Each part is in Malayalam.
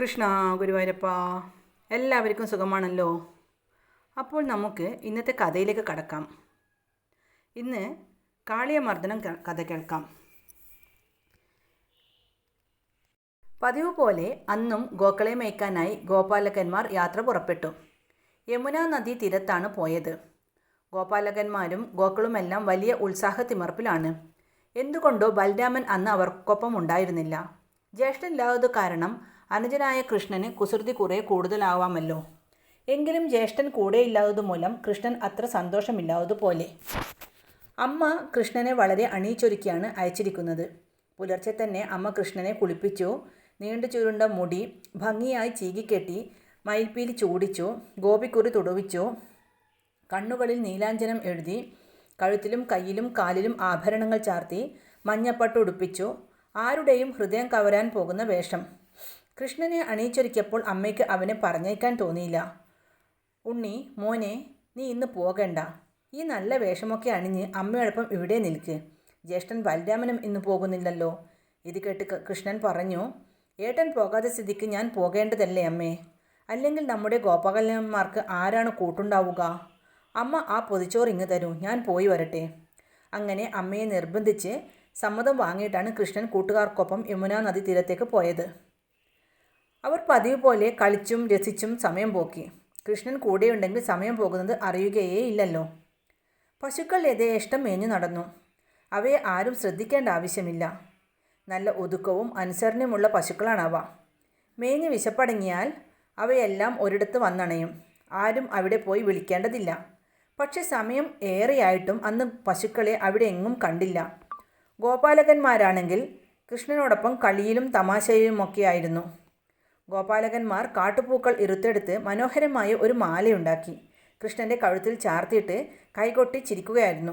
കൃഷ്ണ ഗുരുവായൂരപ്പ എല്ലാവർക്കും സുഖമാണല്ലോ? അപ്പോൾ നമുക്ക് ഇന്നത്തെ കഥയിലേക്ക് കടക്കാം. ഇന്ന് കാളിയമർദ്ദനം കഥ കേൾക്കാം. പതിവ് പോലെ അന്നും ഗോക്കളെ മേയ്ക്കാനായി ഗോപാലകന്മാർ യാത്ര പുറപ്പെട്ടു. യമുനാ നദി തീരത്താണ് പോയത്. ഗോപാലകന്മാരും ഗോക്കളുമെല്ലാം വലിയ ഉത്സാഹത്തിമർപ്പിലാണ്. എന്തുകൊണ്ടോ ബൽരാമൻ അന്ന് അവർക്കൊപ്പം ഉണ്ടായിരുന്നില്ല ജ്യേഷ്ഠനില്ലാത്തത് കാരണം അനുജനായ കൃഷ്ണന് കുസൃതി കുറേ കൂടുതലാവാമല്ലോ. എങ്കിലും ജ്യേഷ്ഠൻ കൂടെയില്ലാത്തത് മൂലം കൃഷ്ണൻ അത്ര സന്തോഷമില്ലാത്തതുപോലെ. അമ്മ കൃഷ്ണനെ വളരെ അണിയിച്ചൊരുക്കിയാണ് അയച്ചിരിക്കുന്നത്. പുലർച്ചെ തന്നെ അമ്മ കൃഷ്ണനെ കുളിപ്പിച്ചു നീണ്ടു ചുരുണ്ട മുടി ഭംഗിയായി ചീകിക്കെട്ടി മയിൽപ്പീലി ചൂടിച്ചു ഗോപിക്കുറി തുടുവിച്ചു കണ്ണുകളിൽ നീലാഞ്ജനം എഴുതി കഴുത്തിലും കയ്യിലും കാലിലും ആഭരണങ്ങൾ ചാർത്തി മഞ്ഞപ്പട്ട് ഉടുപ്പിച്ചു ആരുടെയും ഹൃദയം കവരാൻ പോകുന്ന വേഷം. കൃഷ്ണനെ അണിയിച്ചൊരുക്കിയപ്പോൾ അമ്മയ്ക്ക് അവനെ പറഞ്ഞേക്കാൻ തോന്നിയില്ല. ഉണ്ണി മോനെ നീ ഇന്ന് പോകണ്ട. ഈ നല്ല വേഷമൊക്കെ അണിഞ്ഞ് അമ്മയോടൊപ്പം ഇവിടെ നിൽക്ക്. ജ്യേഷ്ഠൻ ബലരാമനും ഇന്ന് പോകുന്നില്ലല്ലോ ഇത് കേട്ട് കൃഷ്ണൻ പറഞ്ഞു ഏട്ടൻ പോകാതെ സ്ഥിതിക്ക് ഞാൻ പോകേണ്ടതല്ലേ അമ്മേ? അല്ലെങ്കിൽ നമ്മുടെ ഗോപാലന്മാർക്ക് ആരാണ് കൂട്ടുണ്ടാവുക? അമ്മ ആ പൊതിച്ചോറ് ഇങ്ങ് തരൂ ഞാൻ പോയി വരട്ടെ അങ്ങനെ അമ്മയെ നിർബന്ധിച്ച് സമ്മതം വാങ്ങിയിട്ടാണ് കൃഷ്ണൻ കൂട്ടുകാർക്കൊപ്പം യമുനാ നദി തീരത്തേക്ക് പോയത്. അവർ പതിവ് പോലെ കളിച്ചും രസിച്ചും സമയം പോക്കി. കൃഷ്ണൻ കൂടെയുണ്ടെങ്കിൽ സമയം പോകുന്നത് അറിയുകയേ ഇല്ലല്ലോ. പശുക്കൾ യഥേഷ്ടം മേഞ്ഞു നടന്നു. അവയെ ആരും ശ്രദ്ധിക്കേണ്ട ആവശ്യമില്ല. നല്ല ഒതുക്കവും അനുസരണയുമുള്ള പശുക്കളാണവ. മേഞ്ഞ് വിശപ്പടങ്ങിയാൽ അവയെല്ലാം ഒരിടത്ത് വന്നണയും. ആരും അവിടെ പോയി വിളിക്കേണ്ടതില്ല. പക്ഷെ സമയം ഏറെയായിട്ടും അന്ന് പശുക്കളെ അവിടെ എങ്ങും കണ്ടില്ല. ഗോപാലകന്മാരാണെങ്കിൽ കൃഷ്ണനോടൊപ്പം കളിയിലും തമാശയുമൊക്കെയായിരുന്നു. ഗോപാലകന്മാർ കാട്ടുപൂക്കൾ ഇറുത്തെടുത്ത് മനോഹരമായ ഒരു മാലയുണ്ടാക്കി. കൃഷ്ണന്റെ കഴുത്തിൽ ചാർത്തിയിട്ട് കൈകൊട്ടി ചിരിക്കുകയായിരുന്നു.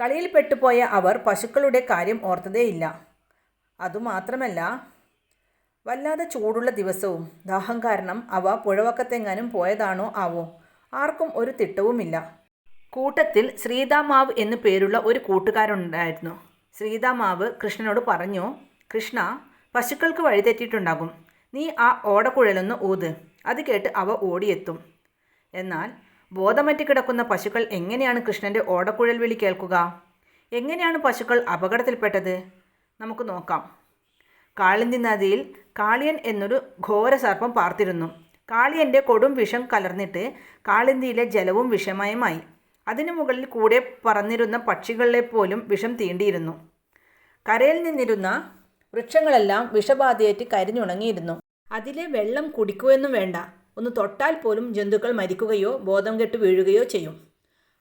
കളിയിൽ പെട്ടുപോയ അവർ പശുക്കളുടെ കാര്യം ഓർത്തതേയില്ല. അതുമാത്രമല്ല വല്ലാതെ ചൂടുള്ള ദിവസവും ദാഹം കാരണം അവ പുഴവക്കത്തെങ്ങാനും പോയതാണോ ആവോ? ആർക്കും ഒരു തിട്ടവുമില്ല. കൂട്ടത്തിൽ ശ്രീതാമാവ് എന്നു പേരുള്ള ഒരു കൂട്ടുകാരുണ്ടായിരുന്നു. ശ്രീതാമാവ് കൃഷ്ണനോട് പറഞ്ഞു കൃഷ്ണ പശുക്കൾക്ക് വഴിതെറ്റിയിട്ടുണ്ടാകും. നീ ആ ഓടക്കുഴലൊന്ന് ഊത്. അത് കേട്ട് അവ ഓടിയെത്തും. എന്നാൽ ബോധമറ്റ് കിടക്കുന്ന പശുക്കൾ എങ്ങനെയാണ് കൃഷ്ണന്റെ ഓടക്കുഴൽ വിളി കേൾക്കുക? എങ്ങനെയാണ് പശുക്കൾ അപകടത്തിൽപ്പെട്ടത്? നമുക്ക് നോക്കാം. കാളിന്തി നദിയിൽ കാളിയൻ എന്നൊരു ഘോര സർപ്പം പാർത്തിരുന്നു. കാളിയന്റെ കൊടും വിഷം കലർന്നിട്ട് കാളിന്തിയിലെ ജലവും വിഷമയമായി. അതിനു മുകളിൽ കൂടെ പറന്നിരുന്ന പക്ഷികളെ പോലും വിഷം തീണ്ടിയിരുന്നു. കരയിൽ നിന്നിരുന്ന വൃക്ഷങ്ങളെല്ലാം വിഷബാധയേറ്റ് കരിഞ്ഞുണങ്ങിയിരുന്നു. അതിലെ വെള്ളം കുടിക്കുകയൊന്നും വേണ്ട. ഒന്ന് തൊട്ടാൽ പോലും ജന്തുക്കൾ മരിക്കുകയോ ബോധം കെട്ട് വീഴുകയോ ചെയ്യും.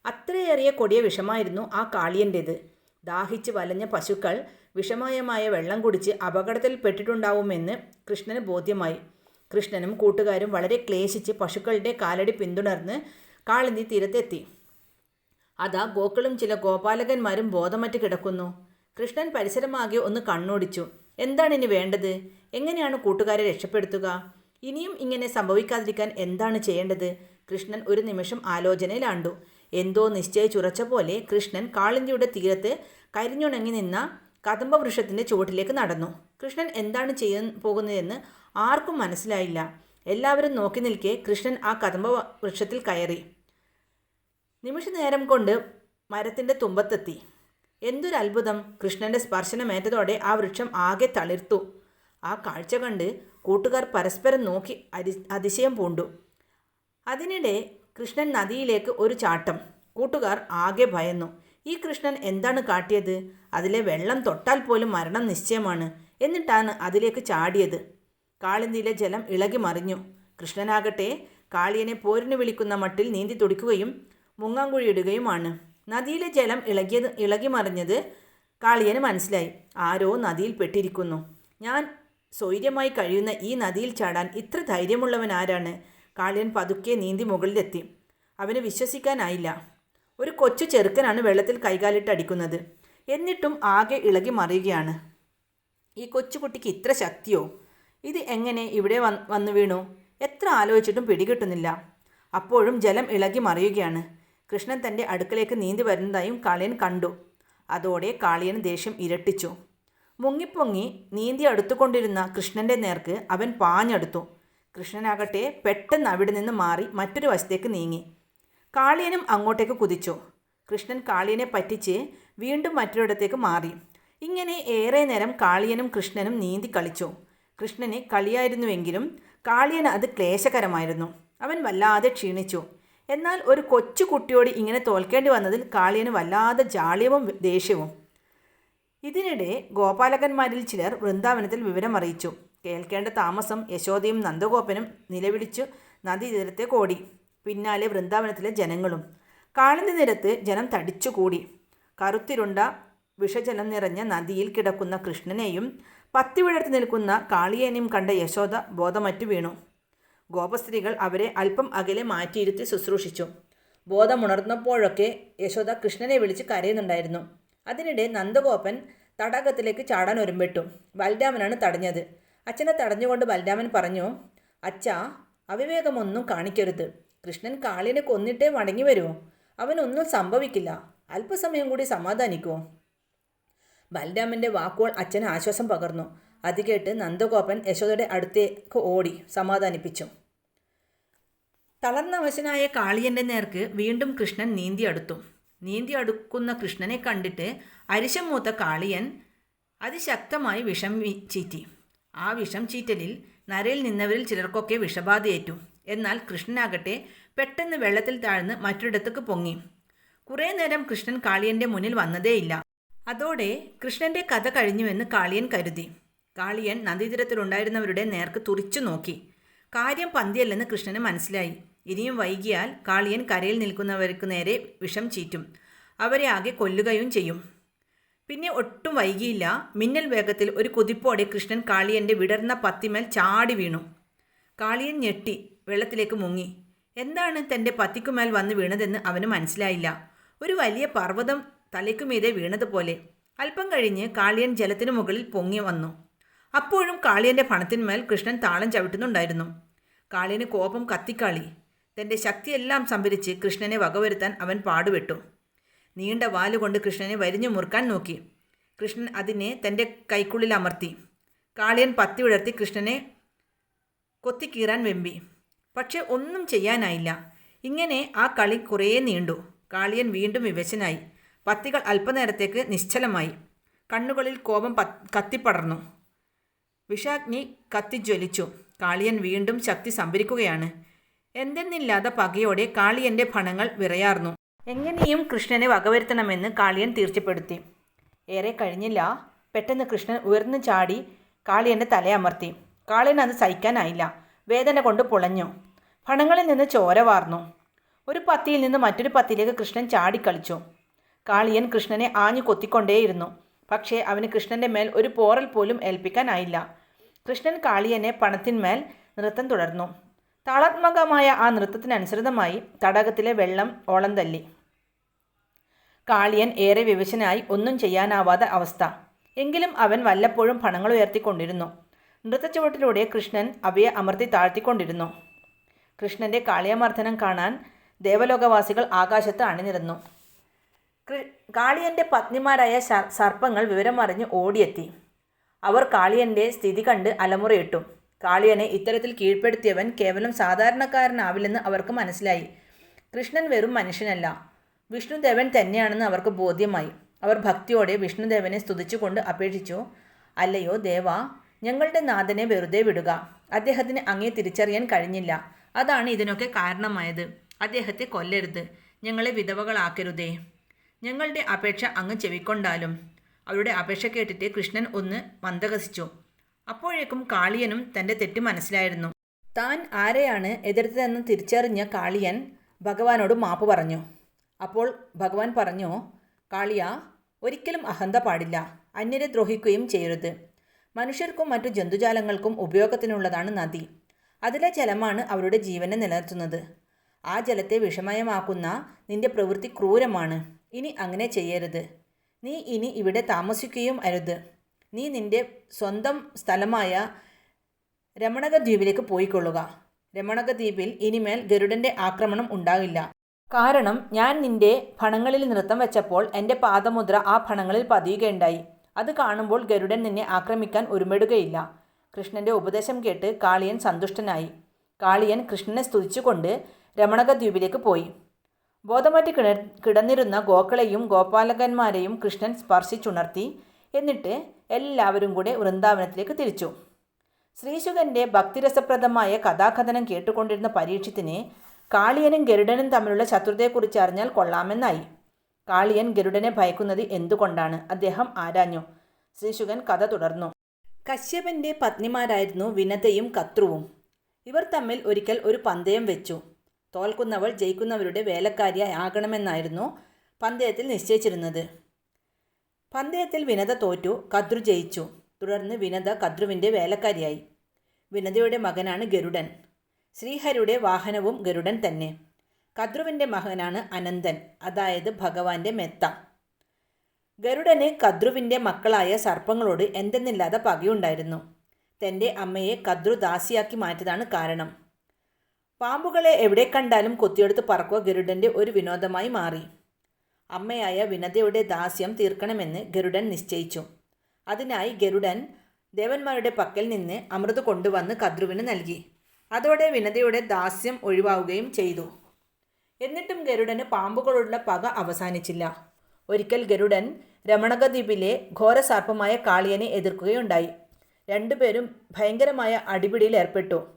അത്രയേറിയ കൊടിയ വിഷമായിരുന്നു ആ കാളിയന്റേത്. ദാഹിച്ച് വലഞ്ഞ പശുക്കൾ വിഷമയമായ വെള്ളം കുടിച്ച് അപകടത്തിൽ അപകടത്തിൽപ്പെട്ടിട്ടുണ്ടാവുമെന്ന് കൃഷ്ണന് ബോധ്യമായി. കൃഷ്ണനും കൂട്ടുകാരും വളരെ ക്ലേശിച്ച് പശുക്കളുടെ കാലടി പിന്തുടർന്ന് കാളിന്തി തീരത്തെത്തി. അതാ ഗോക്കളും ചില ഗോപാലകന്മാരും ബോധമറ്റ് കിടക്കുന്നു. കൃഷ്ണൻ പരിസരമാകെ ഒന്ന് കണ്ണോടിച്ചു. എന്താണ് ഇനി വേണ്ടത്? എങ്ങനെയാണ് കൂട്ടുകാരെ രക്ഷപ്പെടുത്തുക? ഇനിയും ഇങ്ങനെ സംഭവിക്കാതിരിക്കാൻ എന്താണ് ചെയ്യേണ്ടത്? കൃഷ്ണൻ ഒരു നിമിഷം ആലോചനയിലാണ്ടു. എന്തോ നിശ്ചയിച്ചുറച്ച പോലെ കൃഷ്ണൻ കാളിന്തിയുടെ തീരത്ത് കരിഞ്ഞുണങ്ങി നിന്ന കദംബവൃക്ഷത്തിന്റെ ചുവട്ടിലേക്ക് നടന്നു. കൃഷ്ണൻ എന്താണ് ചെയ്യാൻ പോകുന്നതെന്ന് ആർക്കും മനസ്സിലായില്ല. എല്ലാവരും നോക്കി നിൽക്കെ കൃഷ്ണൻ ആ കദംബ വൃക്ഷത്തിൽ കയറി. നിമിഷ നേരം കൊണ്ട് മരത്തിന്റെ തുമ്പത്തെത്തി. എന്തൊരു അത്ഭുതം കൃഷ്ണന്റെ സ്പർശനമേറ്റതോടെ ആ വൃക്ഷം ആകെ തളിർത്തു. ആ കാഴ്ച കണ്ട് കൂട്ടുകാർ പരസ്പരം നോക്കി അരി അതിശയം പൂണ്ടു. അതിനിടെ കൃഷ്ണൻ നദിയിലേക്ക് ഒരു ചാട്ടം. കൂട്ടുകാർ ആകെ ഭയന്നു. ഈ കൃഷ്ണൻ എന്താണ് കാട്ടിയത്? അതിലെ വെള്ളം തൊട്ടാൽ പോലും മരണം നിശ്ചയമാണ്. എന്നിട്ടാണ് അതിലേക്ക് ചാടിയത്. കാളിന്തിയിലെ ജലം ഇളകി മറിഞ്ഞു. കൃഷ്ണനാകട്ടെ കാളിയനെ പോരിന് വിളിക്കുന്ന മട്ടിൽ നീന്തി തുടിക്കുകയും മുങ്ങാങ്കുഴിയിടുകയുമാണ്. നദിയിലെ ജലം ഇളകിയത് ഇളകി മറിഞ്ഞത് കാളിയന് മനസ്സിലായി. ആരോ നദിയിൽ പെട്ടിരിക്കുന്നു. ഞാൻ സ്വൈര്യമായി കഴിയുന്ന ഈ നദിയിൽ ചാടാൻ ഇത്ര ധൈര്യമുള്ളവൻ ആരാണ്? കാളിയൻ പതുക്കെ നീന്തി മുകളിലെത്തി. അവന് വിശ്വസിക്കാനായില്ല. ഒരു കൊച്ചു ചെറുക്കനാണ് വെള്ളത്തിൽ കൈകാലിട്ട് അടിക്കുന്നത്. എന്നിട്ടും ആകെ ഇളകി മറിയുകയാണ്. ഈ കൊച്ചുകുട്ടിക്ക് ഇത്ര ശക്തിയോ? ഇത് എങ്ങനെ ഇവിടെ വന്ന് വന്നു വീണു? എത്ര ആലോചിച്ചിട്ടും പിടികിട്ടുന്നില്ല. അപ്പോഴും ജലം ഇളകി മറിയുകയാണ്. കൃഷ്ണൻ തന്റെ അടുക്കലേക്ക് നീന്തി വരുന്നതായും കാളിയൻ കണ്ടു. അതോടെ കാളിയൻ ദേഷ്യം ഇരട്ടിച്ചു. മുങ്ങിപ്പൊങ്ങി നീന്തി അടുത്തുകൊണ്ടിരുന്ന കൃഷ്ണന്റെ നേർക്ക് അവൻ പാഞ്ഞെടുത്തു. കൃഷ്ണനാകട്ടെ പെട്ടെന്ന് അവിടെ നിന്ന് മാറി മറ്റൊരു വശത്തേക്ക് നീങ്ങി. കാളിയനും അങ്ങോട്ടേക്ക് കുതിച്ചു. കൃഷ്ണൻ കാളിയനെ പറ്റിച്ച് വീണ്ടും മറ്റൊരിടത്തേക്ക് മാറി. ഇങ്ങനെ ഏറെ നേരം കാളിയനും കൃഷ്ണനും നീന്തി കളിച്ചു. കൃഷ്ണന് കളിയായിരുന്നുവെങ്കിലും കാളിയന് അത് ക്ലേശകരമായിരുന്നു. അവൻ വല്ലാതെ ക്ഷീണിച്ചു. എന്നാൽ ഒരു കൊച്ചു കുട്ടിയോട് ഇങ്ങനെ തോൽക്കേണ്ടി വന്നതിൽ കാളിയന് വല്ലാതെ ജാളിയവും ദേഷ്യവും. ഇതിനിടെ ഗോപാലകന്മാരിൽ ചിലർ വൃന്ദാവനത്തിൽ വിവരമറിയിച്ചു കേൾക്കേണ്ട താമസം യശോദയും നന്ദഗോപനും നിലവിളിച്ചു നദീതീരത്തേക്ക് ഓടി പിന്നാലെ വൃന്ദാവനത്തിലെ ജനങ്ങളും. കാളിന്റെ നിരത്ത് ജനം തടിച്ചുകൂടി കറുത്തിരുണ്ട വിഷജലം നിറഞ്ഞ നദിയിൽ കിടക്കുന്ന കൃഷ്ണനെയും പത്തിവിടർത്തി നിൽക്കുന്ന കാളിയേനെയും കണ്ട യശോദ ബോധമറ്റു വീണു. ഗോപസ്ത്രീകൾ അവരെ അല്പം അകലെ മാറ്റിയിരുത്തി ശുശ്രൂഷിച്ചു. ബോധമുണർന്നപ്പോഴൊക്കെ യശോദ കൃഷ്ണനെ വിളിച്ച് കരയുന്നുണ്ടായിരുന്നു. അതിനിടെ നന്ദഗോപൻ തടാകത്തിലേക്ക് ചാടാൻ ഒരുമ്പെട്ടു. ബലരാമനാണ് തടഞ്ഞത്. അച്ഛനെ തടഞ്ഞുകൊണ്ട് ബലരാമൻ പറഞ്ഞു അച്ഛാ അവിവേകമൊന്നും കാണിക്കരുത്. കൃഷ്ണൻ കാളിനെ കൊന്നിട്ടേ മടങ്ങി വരുമോ അവനൊന്നും സംഭവിക്കില്ല. അല്പസമയം കൂടി സമാധാനിക്കുമോ ബലരാമന്റെ വാക്കുകൾ അച്ഛന് ആശ്വാസം പകർന്നു. അത് കേട്ട് നന്ദഗോപൻ യശോദയുടെ അടുത്തേക്ക് ഓടി സമാധാനിപ്പിച്ചു. തളർന്നവശനായ കാളിയന്റെ നേർക്ക് വീണ്ടും കൃഷ്ണൻ നീന്തി അടുത്തു നീന്തി അടുക്കുന്ന കൃഷ്ണനെ കണ്ടിട്ട് അരിശം മൂത്ത കാളിയൻ അതിശക്തമായി വിഷം ചീറ്റി. ആ വിഷം ചീറ്റലിൽ നരയിൽ നിന്നവരിൽ ചിലർക്കൊക്കെ വിഷബാധയേറ്റു എന്നാൽ കൃഷ്ണനാകട്ടെ പെട്ടെന്ന് വെള്ളത്തിൽ താഴ്ന്ന് മറ്റൊരിടത്തേക്ക് പൊങ്ങി. കുറേ നേരം കൃഷ്ണൻ കാളിയന്റെ മുന്നിൽ വന്നതേയില്ല. അതോടെ കൃഷ്ണന്റെ കഥ കഴിഞ്ഞുവെന്ന് കാളിയൻ കരുതി. കാളിയൻ നദീതീരത്തിലുണ്ടായിരുന്നവരുടെ നേർക്ക് തുറിച്ചു നോക്കി. കാര്യം പന്തിയല്ലെന്ന് കൃഷ്ണന് മനസ്സിലായി. ഇനിയും വൈകിയാൽ കാളിയൻ കരയിൽ നിൽക്കുന്നവർക്ക് നേരെ വിഷം ചീറ്റും. അവരെ ആകെ കൊല്ലുകയും ചെയ്യും. പിന്നെ ഒട്ടും വൈകിയില്ല. മിന്നൽ വേഗത്തിൽ ഒരു കുതിപ്പോടെ കൃഷ്ണൻ കാളിയന്റെ വിടർന്ന പത്തിമേൽ ചാടി വീണു. കാളിയൻ ഞെട്ടി വെള്ളത്തിലേക്ക് മുങ്ങി. എന്താണ് തന്റെ പത്തിക്കുമേൽ വന്ന് വീണതെന്ന് അവന് മനസ്സിലായില്ല. ഒരു വലിയ പർവതം തലയ്ക്കുമീതെ വീണതുപോലെ. അല്പം കഴിഞ്ഞ് കാളിയൻ ജലത്തിനു മുകളിൽ പൊങ്ങി വന്നു. അപ്പോഴും കാളിയന്റെ പണത്തിന്മേൽ കൃഷ്ണൻ താളം ചവിട്ടുന്നുണ്ടായിരുന്നു. കാളിയന് കോപം കത്തിക്കാളി. തന്റെ ശക്തിയെല്ലാം സംഭരിച്ച് കൃഷ്ണനെ വകവരുത്താൻ അവൻ പാടുപെട്ടു. നീണ്ട വാലുകൊണ്ട് കൃഷ്ണനെ വരിഞ്ഞു മുറുക്കാൻ നോക്കി. കൃഷ്ണൻ അതിനെ തന്റെ കൈക്കുള്ളിൽ അമർത്തി. കാളിയൻ പത്തി വിടർത്തി കൃഷ്ണനെ കൊത്തിക്കീറാൻ വെമ്പി. പക്ഷെ ഒന്നും ചെയ്യാനായില്ല. ഇങ്ങനെ ആ കളി കുറേ നീണ്ടു. കാളിയൻ വീണ്ടും വിവശനായി. പത്തികൾ അല്പനേരത്തേക്ക് നിശ്ചലമായി. കണ്ണുകളിൽ കോപം കത്തിപ്പടർന്നു. വിഷാഗ്നി കത്തിജ്വലിച്ചു. കാളിയൻ വീണ്ടും ശക്തി സംഭരിക്കുകയാണ്. എന്തെന്നില്ലാത്ത പകയോടെ കാളിയന്റെ ഫണങ്ങൾ വിറയാർന്നു. എങ്ങനെയും കൃഷ്ണനെ വകവരുത്തണമെന്ന് കാളിയൻ തീർച്ചപ്പെടുത്തി. ഏറെ കഴിഞ്ഞില്ല. പെട്ടെന്ന് കൃഷ്ണൻ ഉയർന്നു ചാടി കാളിയന്റെ തലയമർത്തി കാളിയൻ അത് സഹിക്കാനായില്ല. വേദന കൊണ്ട് പുളഞ്ഞു. ഫണങ്ങളിൽ നിന്ന് ചോര വാർന്നു. ഒരു പത്തിയിൽ നിന്ന് മറ്റൊരു പത്തിയിലേക്ക് കൃഷ്ണൻ ചാടിക്കളിച്ചു. കാളിയൻ കൃഷ്ണനെ ആഞ്ഞു കൊത്തിക്കൊണ്ടേയിരുന്നു. പക്ഷേ അവന് കൃഷ്ണന്റെ മേൽ ഒരു പോറൽ പോലും ഏൽപ്പിക്കാനായില്ല. കൃഷ്ണൻ കാളിയനെ പണത്തിന്മേൽ നൃത്തം തുടർന്നു. താളാത്മകമായ ആ നൃത്തത്തിനനുസൃതമായി തടാകത്തിലെ വെള്ളം ഓളം തല്ലി. കാളിയൻ ഏറെ വിവശനായി ഒന്നും ചെയ്യാനാവാത്ത അവസ്ഥ. എങ്കിലും അവൻ വല്ലപ്പോഴും പണങ്ങൾ ഉയർത്തിക്കൊണ്ടിരുന്നു. നൃത്തച്ചുവട്ടിലൂടെ കൃഷ്ണൻ അവയെ അമർത്തി താഴ്ത്തിക്കൊണ്ടിരുന്നു. കൃഷ്ണന്റെ കാളിയമർദ്ദനം കാണാൻ ദേവലോകവാസികൾ ആകാശത്ത് അണിനിരന്നു. കാളിയന്റെ പത്നിമാരായ സർപ്പങ്ങൾ വിവരമറിഞ്ഞ് ഓടിയെത്തി. അവർ കാളിയന്റെ സ്ഥിതി കണ്ട് അലമുറയിട്ടു. കാളിയനെ ഇത്തരത്തിൽ കീഴ്പ്പെടുത്തിയവൻ കേവലം സാധാരണക്കാരനാവില്ലെന്ന് അവർക്ക് മനസ്സിലായി. കൃഷ്ണൻ വെറും മനുഷ്യനല്ല. വിഷ്ണുദേവൻ തന്നെയാണെന്ന് അവർക്ക് ബോധ്യമായി. അവർ ഭക്തിയോടെ വിഷ്ണുദേവനെ സ്തുതിച്ചുകൊണ്ട് അപേക്ഷിച്ചു. അല്ലയോ ദേവ ഞങ്ങളുടെ നാഥനെ വെറുതെ വിടുക. അദ്ദേഹത്തിന് അങ്ങേ തിരിച്ചറിയാൻ കഴിഞ്ഞില്ല. അതാണ് ഇതിനൊക്കെ കാരണമായത്. അദ്ദേഹത്തെ കൊല്ലരുത്. ഞങ്ങളെ വിധവകളാക്കരുതേ. ഞങ്ങളുടെ അപേക്ഷ അങ്ങ് ചെവിക്കൊണ്ടാലും. അവരുടെ അപേക്ഷ കേട്ടിട്ട് കൃഷ്ണൻ ഒന്ന് മന്ദഹസിച്ചു. അപ്പോഴേക്കും കാളിയനും തന്റെ തെറ്റ് മനസ്സിലായിരുന്നു. താൻ ആരെയാണ് എതിർത്തതെന്ന് തിരിച്ചറിഞ്ഞ കാളിയൻ ഭഗവാനോട് മാപ്പ് പറഞ്ഞു. അപ്പോൾ ഭഗവാൻ പറഞ്ഞു കാളിയ ഒരിക്കലും അഹന്ത പാടില്ല. അന്യരെ ദ്രോഹിക്കുകയും ചെയ്യരുത്. മനുഷ്യർക്കും മറ്റു ജന്തുജാലങ്ങൾക്കും ഉപയോഗത്തിനുള്ളതാണ് നദി. അതിലെ ജലമാണ് അവരുടെ ജീവനെ നിലനിർത്തുന്നത്. ആ ജലത്തെ വിഷമയമാക്കുന്ന നിന്റെ പ്രവൃത്തി ക്രൂരമാണ്. ഇനി അങ്ങനെ ചെയ്യരുത്. നീ ഇനി ഇവിടെ താമസിക്കുകയും അരുത്. നീ നിന്റെ സ്വന്തം സ്ഥലമായ രമണക ദ്വീപിലേക്ക് പോയിക്കൊള്ളുക. രമണക ദ്വീപിൽ ഇനിമേൽ ഗരുഡന്റെ ആക്രമണം ഉണ്ടാകില്ല. കാരണം ഞാൻ നിന്റെ ഫണങ്ങളിൽ നൃത്തം വെച്ചപ്പോൾ എന്റെ പാദമുദ്ര ആ ഫണങ്ങളിൽ പതിയുകയുണ്ടായി. അത് കാണുമ്പോൾ ഗരുഡൻ നിന്നെ ആക്രമിക്കാൻ ഒരുമിടുകയില്ല. കൃഷ്ണന്റെ ഉപദേശം കേട്ട് കാളിയൻ സന്തുഷ്ടനായി. കാളിയൻ കൃഷ്ണനെ സ്തുതിച്ചുകൊണ്ട് രമണക ദ്വീപിലേക്ക് പോയി. ബോധമറ്റ് കിട കിടന്നിരുന്ന ഗോക്കളെയും ഗോപാലകന്മാരെയും കൃഷ്ണൻ സ്പർശിച്ചുണർത്തി എന്നിട്ട് എല്ലാവരും കൂടെ വൃന്ദാവനത്തിലേക്ക് തിരിച്ചു. ശ്രീശുഖന്റെ ഭക്തിരസപ്രദമായ കഥാകഥനം കേട്ടുകൊണ്ടിരുന്ന പരീക്ഷത്തിന് കാളിയനും ഗരുഡനും തമ്മിലുള്ള ശത്രുതയെക്കുറിച്ച് അറിഞ്ഞാൽ കൊള്ളാമെന്നായി. കാളിയൻ ഗരുഡനെ ഭയക്കുന്നത് എന്തുകൊണ്ടാണ്? അദ്ദേഹം ആരാഞ്ഞു? ശ്രീശുഖൻ കഥ തുടർന്നു. കശ്യപന്റെ പത്നിമാരായിരുന്നു വിനതയും കത്രുവും. ഇവർ തമ്മിൽ ഒരിക്കൽ ഒരു പന്തയം വെച്ചു. തോൽക്കുന്നവൾ ജയിക്കുന്നവരുടെ വേലക്കാരിയായി ആകണമെന്നായിരുന്നു പന്തയത്തിൽ നിശ്ചയിച്ചിരുന്നത്. പന്തയത്തിൽ വിനത തോറ്റു കദ്രു ജയിച്ചു. തുടർന്ന് വിനത കദ്രുവിന്റെ വേലക്കാരിയായി. വിനതയുടെ മകനാണ് ഗരുഡൻ. ശ്രീഹരിയുടെ വാഹനവും ഗരുഡൻ തന്നെ. കദ്രുവിന്റെ മകനാണ് അനന്തൻ അതായത് ഭഗവാന്റെ മെത്ത. ഗരുഡന് കദ്രുവിന്റെ മക്കളായ സർപ്പങ്ങളോട് എന്തെന്നില്ലാതെ പകയുണ്ടായിരുന്നു. തന്റെ അമ്മയെ കദ്രു ദാസിയാക്കി മാറ്റിയതാണ് കാരണം. പാമ്പുകളെ എവിടെ കണ്ടാലും കൊത്തിയെടുത്ത് പറക്കുക ഗരുഡന്റെ ഒരു വിനോദമായി മാറി. അമ്മയായ വിനതയുടെ ദാസ്യം തീർക്കണമെന്ന് ഗരുഡൻ നിശ്ചയിച്ചു. അതിനായി ഗരുഡൻ ദേവന്മാരുടെ പക്കൽ നിന്ന് അമൃത് കൊണ്ടുവന്ന് കദ്രുവിന് നൽകി. അതോടെ വിനതയുടെ ദാസ്യം ഒഴിവാവുകയും ചെയ്തു. എന്നിട്ടും ഗരുഡന് പാമ്പുകളുള്ള പക അവസാനിച്ചില്ല. ഒരിക്കൽ ഗരുഡൻ രമണകദ്വീപിലെ ഘോരസാർപ്പമായ കാളിയനെ എതിർക്കുകയുണ്ടായി. രണ്ടുപേരും ഭയങ്കരമായ അടിപിടിയിൽ ഏർപ്പെട്ടു.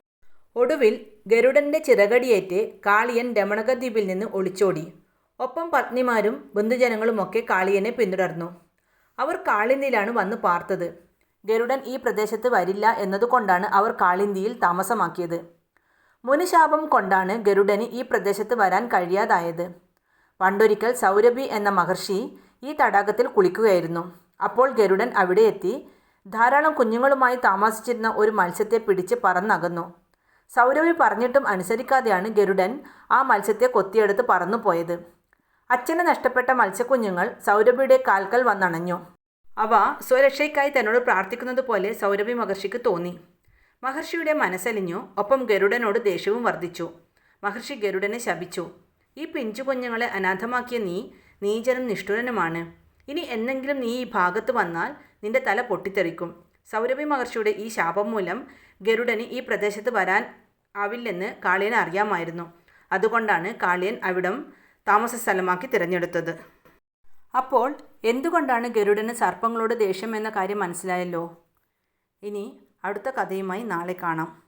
ഒടുവിൽ ഗരുഡന്റെ ചിറകടിയേറ്റ് കാളിയൻ രമണകദ്വീപിൽ നിന്ന് ഒളിച്ചോടി. ഒപ്പം പത്നിമാരും ബന്ധുജനങ്ങളുമൊക്കെ കാളിയനെ പിന്തുടർന്നു. അവർ കാളിന്തിയിലാണ് വന്ന് പാർത്തത്. ഗരുഡൻ ഈ പ്രദേശത്ത് വരില്ല എന്നതുകൊണ്ടാണ് അവർ കാളിന്തിയിൽ താമസമാക്കിയത്. മുനിശാപം കൊണ്ടാണ് ഗരുഡന് ഈ പ്രദേശത്ത് വരാൻ കഴിയാതായത്. പണ്ടൊരിക്കൽ സൗരഭി എന്ന മഹർഷി ഈ തടാകത്തിൽ കുളിക്കുകയായിരുന്നു. അപ്പോൾ ഗരുഡൻ അവിടെ എത്തി ധാരാളം കുഞ്ഞുങ്ങളുമായി താമസിച്ചിരുന്ന ഒരു മത്സ്യത്തെ പിടിച്ച് പറന്നകന്നു. സൗരഭി പറഞ്ഞിട്ടും അനുസരിക്കാതെയാണ് ഗരുഡൻ ആ മത്സ്യത്തെ കൊത്തിയെടുത്ത് പറന്നുപോയത് അച്ഛനെ നഷ്ടപ്പെട്ട മത്സ്യക്കുഞ്ഞുങ്ങൾ സൗരഭിയുടെ കാൽക്കൽ വന്നണഞ്ഞു. അവ സ്വരക്ഷയ്ക്കായി തന്നോട് പ്രാർത്ഥിക്കുന്നത് പോലെ സൗരഭി മഹർഷിക്ക് തോന്നി. മഹർഷിയുടെ മനസ്സലിഞ്ഞു ഒപ്പം ഗരുഡനോട് ദേഷ്യവും വർദ്ധിച്ചു. മഹർഷി ഗരുഡനെ ശപിച്ചു. ഈ പിഞ്ചു കുഞ്ഞുങ്ങളെ അനാഥമാക്കിയ നീ നീചനും നിഷ്ഠുരനുമാണ്. ഇനി എന്നെങ്കിലും നീ ഈ ഭാഗത്ത് വന്നാൽ നിന്റെ തല പൊട്ടിത്തെറിക്കും സൗരഭി മഹർഷിയുടെ ഈ ശാപം മൂലം ഗരുഡന് ഈ പ്രദേശത്ത് വരാൻ ആവില്ലെന്ന് കാളിയൻ അറിയാമായിരുന്നു. അതുകൊണ്ടാണ് കാളിയൻ അവിടം താമസ സ്ഥലമാക്കി തിരഞ്ഞെടുത്തത്. അപ്പോൾ എന്തുകൊണ്ടാണ് ഗരുഡന് സർപ്പങ്ങളോട് ദേഷ്യം എന്ന കാര്യം മനസ്സിലായല്ലോ? ഇനി അടുത്ത കഥയുമായി നാളെ കാണാം.